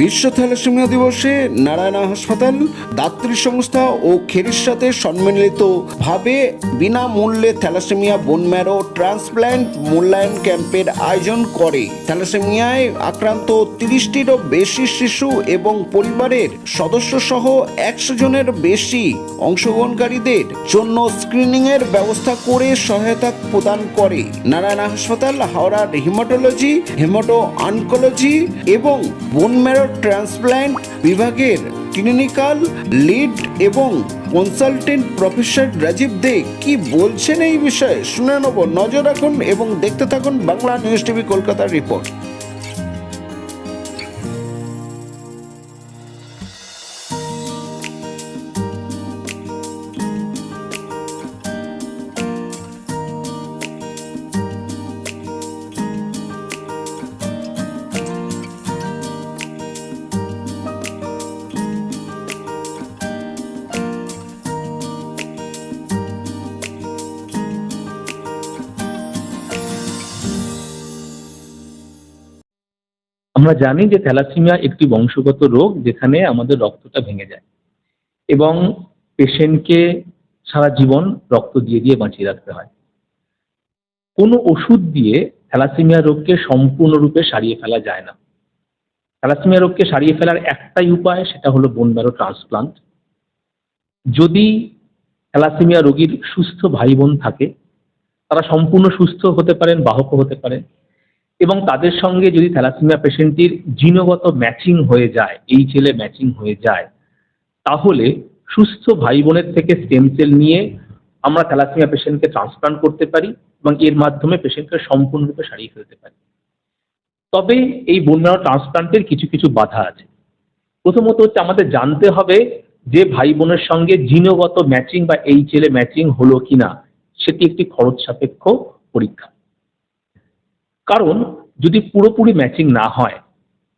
বিশ্ব থ্যালাসেমিয়া দিবসে নারায়ণা হাসপাতাল, দাত্রী সংস্থা ও খেরির সাথে সম্মিলিতভাবে বিনামূল্যে থ্যালাসেমিয়া বোন ম্যারো ট্রান্সপ্ল্যান্ট মূল্যায়ন ক্যাম্পের আয়োজন করে। থ্যালাসেমিয়ায় আক্রান্ত তিরিশটিরও বেশি শিশু এবং পরিবারের সদস্য সহ একশো জনের বেশি অংশগ্রহণকারীদের জন্য স্ক্রিনিংয়ের ব্যবস্থা করে সহায়তা প্রদান করে। নারায়ণা হাসপাতাল, হাওড়ার হিমাটোলজি হেমাটো অনকোলজি এবং বোন ম্যারো ট্রান্সপ্ল্যান্ট বিভাগের ক্লিনিক্যাল লিড এবং কনসালটেন্ট প্রফেসর রাজীব দে কি বলছেন এই বিষয়ে? শুনে নেব। নজর রাখুন এবং দেখতে থাকুন বাংলা নিউজ টিভি কলকাতার রিপোর্ট। আমরা জানি যে থ্যালাসিমিয়া একটি বংশগত রোগ যেখানে আমাদের রক্তটা ভেঙে যায় এবং পেশেন্টকে সারা জীবন রক্ত দিয়ে দিয়ে বাঁচিয়ে রাখতে হয়। কোনো ওষুধ দিয়ে থ্যালাসিমিয়া রোগকে সম্পূর্ণরূপে সারিয়ে ফেলা যায় না। থ্যালাসিমিয়া রোগকে সারিয়ে ফেলার একটাই উপায় সেটা হলো বোন ম্যারো ট্রান্সপ্লান্ট যদি থ্যালাসিমিয়া রোগীর সুস্থ ভাই বোন থাকে, তারা সম্পূর্ণ সুস্থ হতে পারেন বাহকও হতে পারেন এবং তাদের সঙ্গে যদি থ্যালাসেমিয়া পেশেন্টটির জিনগত ম্যাচিং হয়ে যায়, এই ছেলে ম্যাচিং হয়ে যায়, তাহলে সুস্থ ভাই বোনের থেকে স্টেম সেল নিয়ে আমরা থ্যালাসেমিয়া পেশেন্টকে ট্রান্সপ্লান্ট করতে পারি এবং এর মাধ্যমে পেশেন্টকে সম্পূর্ণরূপে সারিয়ে ফেলতে পারি। তবে এই বন্যার ট্রান্সপ্লান্টের কিছু কিছু বাধা আছে। প্রথমত হচ্ছে আমাদের জানতে হবে যে ভাই বোনের সঙ্গে জিনগত ম্যাচিং বা এই ছেলে ম্যাচিং হলো কিনা, সেটি একটি খরচ সাপেক্ষ পরীক্ষা। কারণ যদি পুরোপুরি ম্যাচিং না হয়,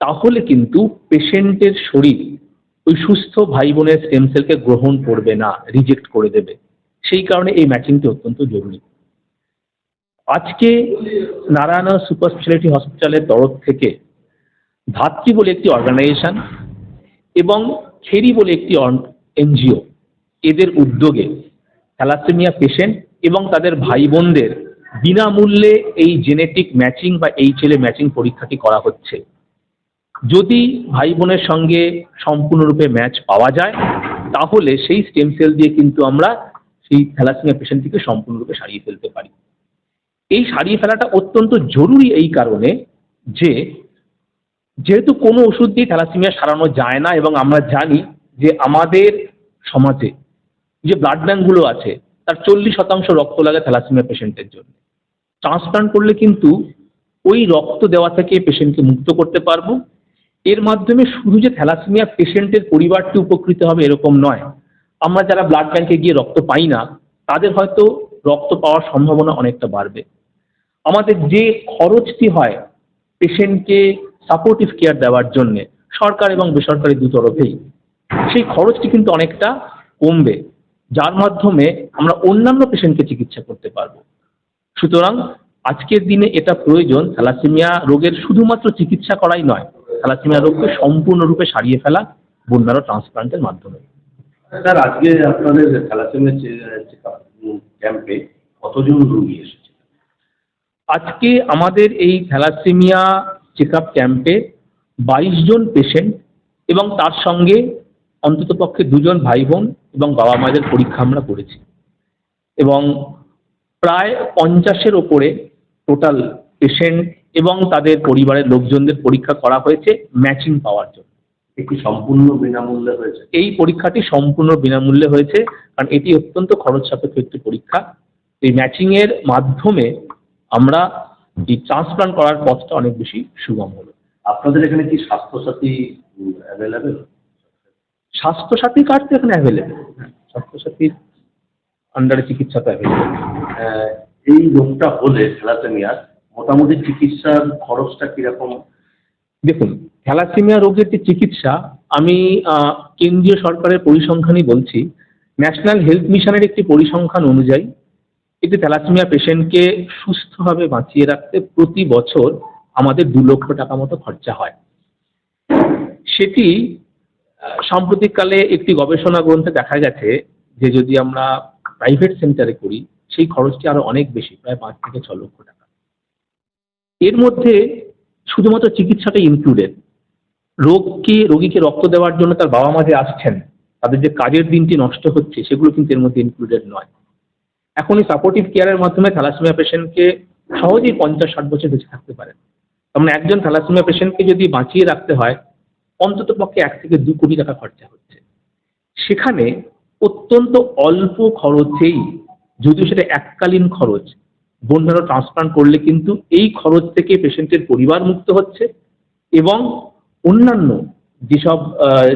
তাহলে কিন্তু পেশেন্টের শরীর ওই সুস্থ ভাই বোনের স্টেম সেলকে গ্রহণ করবে না রিজেক্ট করে দেবে। সেই কারণে এই ম্যাচিংটি অত্যন্ত জরুরি। আজকে নারায়ণা সুপার স্পেশালিটি হসপিটালের তরফ থেকে ধাত্রী বলে একটি অর্গানাইজেশন এবং খেরি বলে একটি এনজিও এদের উদ্যোগে থ্যালাসেমিয়া পেশেন্ট এবং তাদের ভাই বোনদের বিনামূল্যে এই জেনেটিক ম্যাচিং বা এই ছেলে ম্যাচিং পরীক্ষাটি করা হচ্ছে। যদি ভাই বোনের সঙ্গে সম্পূর্ণরূপে ম্যাচ পাওয়া যায়, তাহলে সেই স্টেম সেল দিয়ে কিন্তু আমরা সেই থ্যালাসেমিয়া পেশেন্টটিকে সম্পূর্ণরূপে সারিয়ে ফেলতে পারি। এই সারিয়ে ফেলাটা অত্যন্ত জরুরি এই কারণে যে, যেহেতু কোনো ওষুধ দিয়ে থ্যালাসেমিয়া সারানো যায় না এবং আমরা জানি যে আমাদের সমাজে যে ব্লাড ব্যাঙ্কগুলো আছে, তার চল্লিশ শতাংশ রক্ত লাগে থ্যালাসেমিয়া পেশেন্টের জন্য। ট্রান্সপ্লান্ট করলে কিন্তু ওই রক্ত দেওয়া থেকে পেশেন্টকে মুক্ত করতে পারব। এর মাধ্যমে শুধু যে থ্যালাসেমিয়া পেশেন্টের পরিবারটি উপকৃত হবে এরকম নয়। আমরা যারা ব্লাড ব্যাংকে গিয়ে রক্ত পাই না, তাদের হয়তো রক্ত পাওয়ার সম্ভাবনা অনেকটা বাড়বে। আমাদের যে খরচটি হয় পেশেন্টকে সাপোর্টিভ কেয়ার দেওয়ার জন্যে, সরকার এবং বেসরকারি দু তরফেই, সেই খরচটি কিন্তু অনেকটা কমবে। যার মাধ্যমে আমরা অন্যান্য পেশেন্টকে চিকিৎসা করতে পারব। সুতরাং আজকের দিনে এটা প্রয়োজন থ্যালাসেমিয়া রোগের শুধুমাত্র চিকিৎসা করাই নয় থ্যালাসেমিয়া রোগকে সম্পূর্ণরূপে সারিয়ে ফেলা বোন ম্যারো ট্রান্সপ্লান্টের মাধ্যমে। স্যার আজকে আপনাদের থ্যালাসেমিয়া ক্যাম্পে কতজন রোগী এসেছে? আজকে আমাদের এই থ্যালাসেমিয়া চেক আপ ক্যাম্পে বাইশ জন পেশেন্ট এবং তার সঙ্গে অন্ততপক্ষে দুজন ভাই বোন এবং বাবা মায়েদের পরীক্ষা আমরা করেছি। এবং প্রায় পঞ্চাশের ওপরে টোটাল পেশেন্ট এবং তাদের পরিবারের লোকজনদের পরীক্ষা করা হয়েছে ম্যাচিং পাওয়ার জন্য। একটি সম্পূর্ণ বিনামূল্যে হয়েছে? এই পরীক্ষাটি সম্পূর্ণ বিনামূল্যে হয়েছে কারণ এটি অত্যন্ত খরচ সাপেক্ষ একটি পরীক্ষা। এই ম্যাচিংয়ের মাধ্যমে আমরা এই ট্রান্সপ্লান্ট করার পথটা অনেক বেশি সুগম হলো। আপনাদের এখানে কি স্বাস্থ্যসাথী অ্যাভেলেবেল স্বাস্থ্যসাথী কার্ড তো এখানে অ্যাভেলেবেল স্বাস্থ্যসাথীর আন্ডারে চিকিৎসা তো অ্যাভেলেবেল এই রোগটা হলে থ্যালাসেমিয়ার মোটামুটি চিকিৎসার খরচটা কীরকম? দেখুন থ্যালাসেমিয়া রোগের যে চিকিৎসা আমি কেন্দ্রীয় সরকারের পরিসংখ্যানই বলছি। ন্যাশনাল হেলথ মিশনের একটি পরিসংখ্যান অনুযায়ী একটি থ্যালাসেমিয়া পেশেন্টকে সুস্থভাবে বাঁচিয়ে রাখতে প্রতি বছর আমাদের দু লক্ষ টাকা মতো খরচা হয়। সেটি সাম্প্রতিককালে একটি গবেষণা গ্রন্থে দেখা গেছে যে যদি আমরা প্রাইভেট সেন্টারে করি, সেই খরচটি আরও অনেক বেশি, প্রায় পাঁচ থেকে ছ লক্ষ টাকা। এর মধ্যে শুধুমাত্র চিকিৎসাটা ইনক্লুডেড রোগকে, রোগীকে রক্ত দেওয়ার জন্য তার বাবা মা যে আসছেন, তাদের যে কাজের দিনটি নষ্ট হচ্ছে, সেগুলো কিন্তু এর মধ্যে ইনক্লুডেড নয়। এখন এই সাপোর্টিভ কেয়ারের মাধ্যমে থ্যালাসেমিয়া পেশেন্টকে সহজেই পঞ্চাশ ষাট বছর বেঁচে থাকতে পারেন তার মানে একজন থ্যালাসেমিয়া পেশেন্টকে যদি বাঁচিয়ে রাখতে হয় অন্তত পক্ষে এক থেকে দু কোটি টাকা খরচা হচ্ছে। সেখানে অত্যন্ত অল্প খরচেই, যদিও সেটা এককালীন খরচ, বোন ম্যারো ট্রান্সপ্লান্ট করলে কিন্তু এই খরচ থেকে পেশেন্টের পরিবার মুক্ত হচ্ছে এবং অন্যান্য যেসব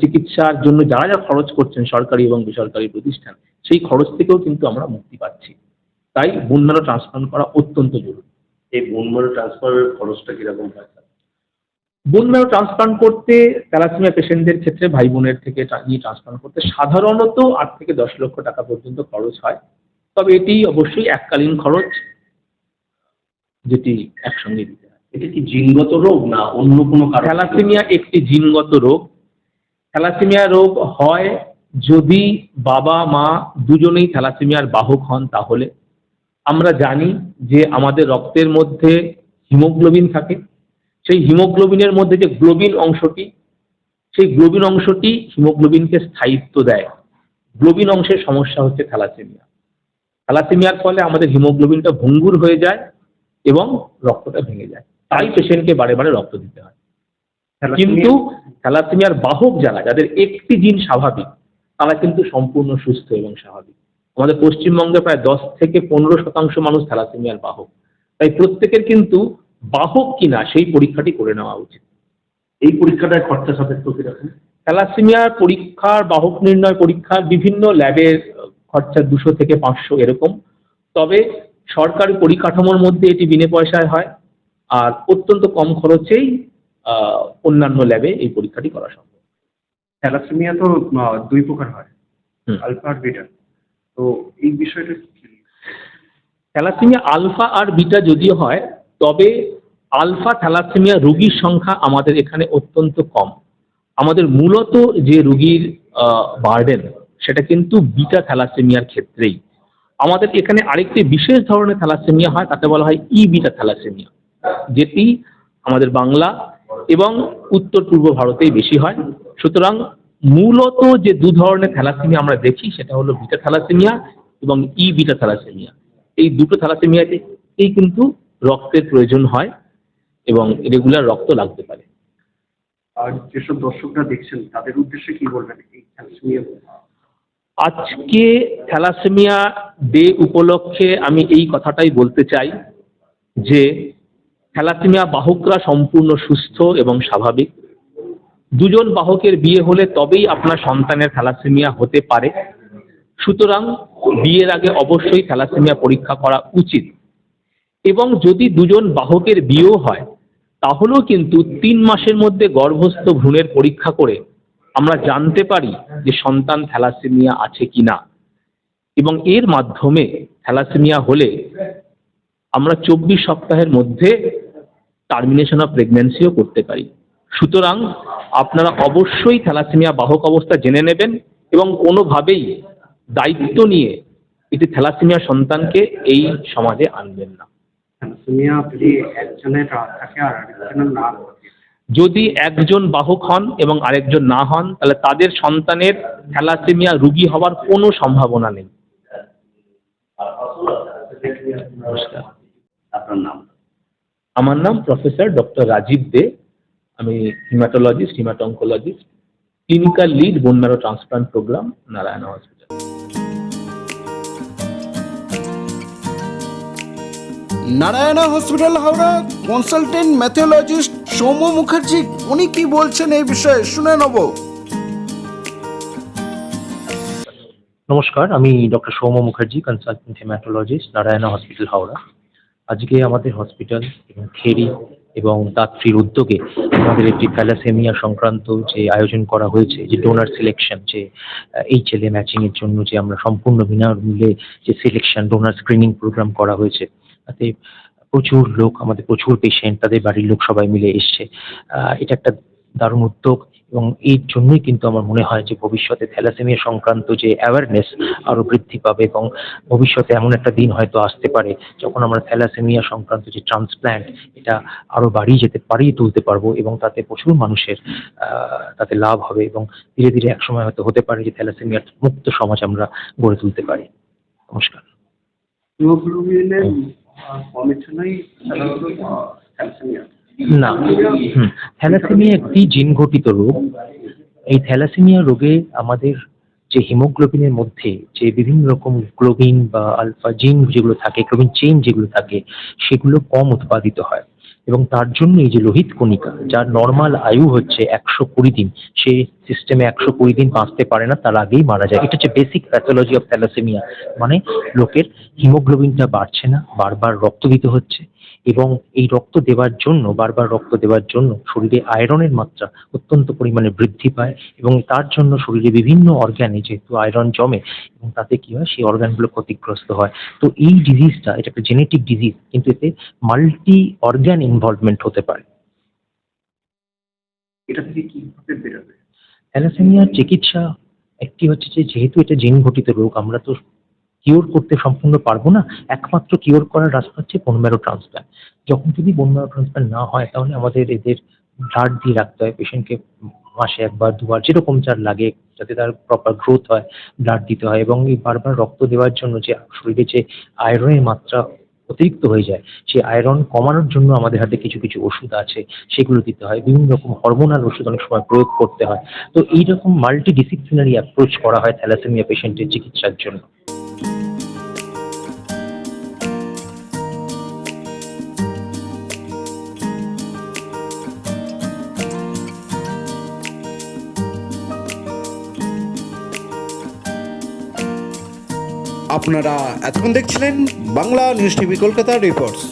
চিকিৎসার জন্য যারা যা খরচ করছেন সরকারি এবং বেসরকারি প্রতিষ্ঠান, সেই খরচ থেকেও কিন্তু আমরা মুক্তি পাচ্ছি। তাই বোন ম্যারো ট্রান্সপ্লান্ট করা অত্যন্ত জরুরি। এই বোনমারো ট্রান্সফারের খরচটা কীরকম হয়? বোন ম্যারো ট্রান্সপ্লান্ট করতে থ্যালাসেমিয়া পেশেন্টদের ক্ষেত্রে ভাই বোনের থেকে নিয়ে ট্রান্সপ্লান্ট করতে সাধারণত আট থেকে দশ লক্ষ টাকা পর্যন্ত খরচ হয়। তবে এটি অবশ্যই এককালীন খরচ যেটি একসঙ্গে দিতে হয়। এটা কি জিনগত রোগ না অন্য কোনো কারণ? থ্যালাসেমিয়া একটি জিনগত রোগ। থ্যালাসেমিয়া রোগ হয় যদি বাবা মা দুজনেই থ্যালাসেমিয়ার বাহক হন তাহলে। আমরা জানি যে আমাদের রক্তের মধ্যে হিমোগ্লোবিন থাকে। সেই হিমোগ্লোবিনের মধ্যে যে গ্লোবিন অংশটি সেই গ্লোবিন অংশটি হিমোগ্লোবিনকে স্থায়িত্ব দেয়। গ্লোবিন অংশের সমস্যা হচ্ছে থ্যালাসেমিয়া। থ্যালাসেমিয়ার ফলে আমাদের হিমোগ্লোবিনটা ভঙ্গুর হয়ে যায় এবং রক্তটা ভেঙে যায়। তাই পেশেন্টকে বারে বারে রক্ত দিতে হয়। কিন্তু থ্যালাসেমিয়ার বাহক যারা যাদের একটি জিন স্বাভাবিক তারা কিন্তু সম্পূর্ণ সুস্থ এবং স্বাভাবিক। আমাদের পশ্চিমবঙ্গে প্রায় দশ থেকে পনেরো শতাংশ মানুষ থ্যালাসেমিয়ার বাহক। তাই প্রত্যেকের কিন্তু বাহক কিনা সেই পরীক্ষাটি করে নেওয়া উচিত। এই পরীক্ষাটায় খরচা সাপেক্ষ কীরকম? থ্যালাসেমিয়ার পরীক্ষার বাহক নির্ণয় পরীক্ষার বিভিন্ন ল্যাবের খরচা দুশো থেকে পাঁচশো এরকম। তবে সরকারি পরিকাঠামোর মধ্যে এটি বিনে পয়সায় হয় আর অত্যন্ত কম খরচেই অন্যান্য ল্যাবে এই পরীক্ষাটি করা সম্ভব। থ্যালাসেমিয়া তো দুই প্রকার হয় আলফা আর বিটা। তো এই বিষয়টা কি? থ্যালাসেমিয়া আলফা আর বিটা যদিও হয় তবে আলফা থ্যালাসেমিয়া রুগীর সংখ্যা আমাদের এখানে অত্যন্ত কম। আমাদের মূলত যে রোগীর বার্ডেন, সেটা কিন্তু বিটা থ্যালাসেমিয়ার ক্ষেত্রেই। আমাদের এখানে আরেকটি বিশেষ ধরনের থ্যালাসেমিয়া হয়, তাকে বলা হয় ই বিটা থ্যালাসেমিয়া, যেটি আমাদের বাংলা এবং উত্তর পূর্ব ভারতেই বেশি হয়। সুতরাং মূলত যে দু ধরনের থ্যালাসেমিয়া আমরা দেখি, সেটা হলো বিটা থ্যালাসেমিয়া এবং ই বিটা থ্যালাসেমিয়া। এই দুটো থ্যালাসেমিয়াতে এই কিন্তু রক্তের প্রয়োজন হয় এবং রেগুলার রক্ত লাগতে পারে। আর যেসব দর্শকরা দেখছেন তাদের উদ্দেশ্যে কি বলবেন এই থ্যালাসেমিয়া? আজকে থ্যালাসেমিয়া ডে উপলক্ষে আমি এই কথাটাই বলতে চাই যে থ্যালাসেমিয়া বাহকরা সম্পূর্ণ সুস্থ এবং স্বাভাবিক। দুজন বাহকের বিয়ে হলে তবেই আপনার সন্তানের থ্যালাসেমিয়া হতে পারে। সুতরাং বিয়ের আগে অবশ্যই থ্যালাসেমিয়া পরীক্ষা করা উচিত। এবং যদি দুজন বাহকের বিয়েও হয়, তাহলেও কিন্তু তিন মাসের মধ্যে গর্ভস্থ ভ্রূণের পরীক্ষা করে আমরা জানতে পারি যে সন্তান থ্যালাসেমিয়া আছে কিনা এবং এর মাধ্যমে থ্যালাসেমিয়া হলে আমরা চব্বিশ সপ্তাহের মধ্যে টার্মিনেশন অফ প্রেগন্যান্সিও করতে পারি। সুতরাং আপনারা অবশ্যই থ্যালাসেমিয়া বাহক অবস্থা জেনে নেবেন এবং কোনোভাবেই দায়িত্ব নিয়ে এটি থ্যালাসেমিয়া সন্তানকে এই সমাজে আনবেন না। যদি একজন বাহক হন এবং আরেকজন না হন তাহলে তাদের সন্তানের থ্যালাসেমিয়া রোগী হওয়ার কোনো সম্ভাবনা নেই। নমস্কার। আপনার নাম? আমার নাম প্রফেসর ডক্টর রাজীব দে। আমি haematologist haematooncologist clinical lead bone marrow transplant programme Narayan hospital Narayana hospital, Howrah. Consultant haematologist Soumya Mukherjee, উনি কি বলছেন এই বিষয়ে শুনে নেব। নমস্কার, আমি doctor Soumya Mukherjee, consultant haematologist, Narayana hospital, Howrah. আজকে আমাদের হসপিটাল এবং খেরি এবং দাত্রীর উদ্যোগে আমাদের একটি থ্যালাসেমিয়া সংক্রান্ত যে আয়োজন করা হয়েছে, যে ডোনার সিলেকশন যে এই ছেলে ম্যাচিং এর জন্য যে আমরা সম্পূর্ণ বিনামূল্যে যে সিলেকশন ডোনার স্ক্রিনিং প্রোগ্রাম করা হয়েছে তাতে প্রচুর লোক আমাদের প্রচুর পেশেন্ট তাদের বাড়ির লোক সবাই মিলে এসছে। এটা একটা দারুণ উদ্যোগ এবং এর জন্যই কিন্তু আমার মনে হয় যে ভবিষ্যতে থ্যালাসেমিয়া সংক্রান্ত যে অ্যাওয়ারনেস আরও বৃদ্ধি পাবে এবং ভবিষ্যতে এমন একটা দিন হয়তো আসতে পারে যখন আমরা থ্যালাসেমিয়া সংক্রান্ত যে ট্রান্সপ্ল্যান্ট এটা আরও বাড়িয়ে যেতে বাড়িয়ে তুলতে পারব এবং তাতে প্রচুর মানুষের তাতে লাভ হবে এবং ধীরে ধীরে একসময় হয়তো হতে পারে যে থ্যালাসেমিয়ার মুক্ত সমাজ আমরা গড়ে তুলতে পারি। নমস্কার। না, হুম, থ্যালাসেমিয়া একটি জিন ঘটিত রোগ। এই থ্যালাসেমিয়া রোগে আমাদের যে হিমোগ্লোবিনের মধ্যে যে বিভিন্ন রকম গ্লোবিন বা আলফা জিন যেগুলো থাকে, গ্লোবিন চেইন যেগুলো থাকে, সেগুলো কম উৎপাদিত হয়। এবং তার জন্য এই যে লোহিত কণিকা, যার নর্মাল আয়ু হচ্ছে একশো কুড়ি দিন, সে সিস্টেমে একশো কুড়ি দিন বাঁচতে পারে না, তার আগেই মারা যায়। এটা হচ্ছে বেসিক প্যাথোলজি অফ থ্যালাসেমিয়া মানে লোকের হিমোগ্লোবিনটা বাড়ছে না, বারবার রক্ত দিতে হচ্ছে এবং এই রক্ত দেওয়ার জন্য বারবার রক্ত দেওয়ার জন্য শরীরে আয়রনের মাত্রা অত্যন্ত পরিমাণে বৃদ্ধি পায় এবং তার জন্য শরীরে বিভিন্ন অর্গ্যানে যেহেতু আয়রন জমে এবং তাতে কি হয় সেই অর্গ্যানগুলো ক্ষতিগ্রস্ত হয়। তো এই ডিজিজটা এটা একটা জেনেটিক ডিজিজ কিন্তু এতে মাল্টি অর্গ্যান ইনভলভমেন্ট হতে পারে। এটা থেকে কীভাবে বেরোবে? থ্যালাসেমিয়ার চিকিৎসা একটি হচ্ছে যে যেহেতু এটা জিন ঘটিত রোগ আমরা তো কিওর করতে সম্পূর্ণ পারব না, একমাত্র কিওর করার রাস্তা হচ্ছে বোন ম্যারো ট্রান্সপ্ল্যান্ট যখন যদি বোন ম্যারো ট্রান্সপ্ল্যান্ট না হয়, তাহলে আমাদের এদের ব্লাড দিয়ে রাখতে হয় পেশেন্টকে মাসে একবার, দুবার, যেরকম যার লাগে, যাতে তার প্রপার গ্রোথ হয় ব্লাড দিতে হয় এবং এই বারবার রক্ত দেওয়ার জন্য যে শরীরে যে আয়রনের মাত্রা অতিরিক্ত হয়ে যায়, সেই আয়রন কমানোর জন্য আমাদের হাতে কিছু কিছু ওষুধ আছে, সেগুলো দিতে হয়। বিভিন্ন রকম হরমোনাল ওষুধ অনেক সময় প্রয়োগ করতে হয়। তো এইরকম মাল্টি ডিসিপ্লিনারি অ্যাপ্রোচ করা হয় থ্যালাসেমিয়া পেশেন্টের চিকিৎসার জন্য। আপনারা এতক্ষণ দেখছিলেন Bangla news TV Kolkata reports.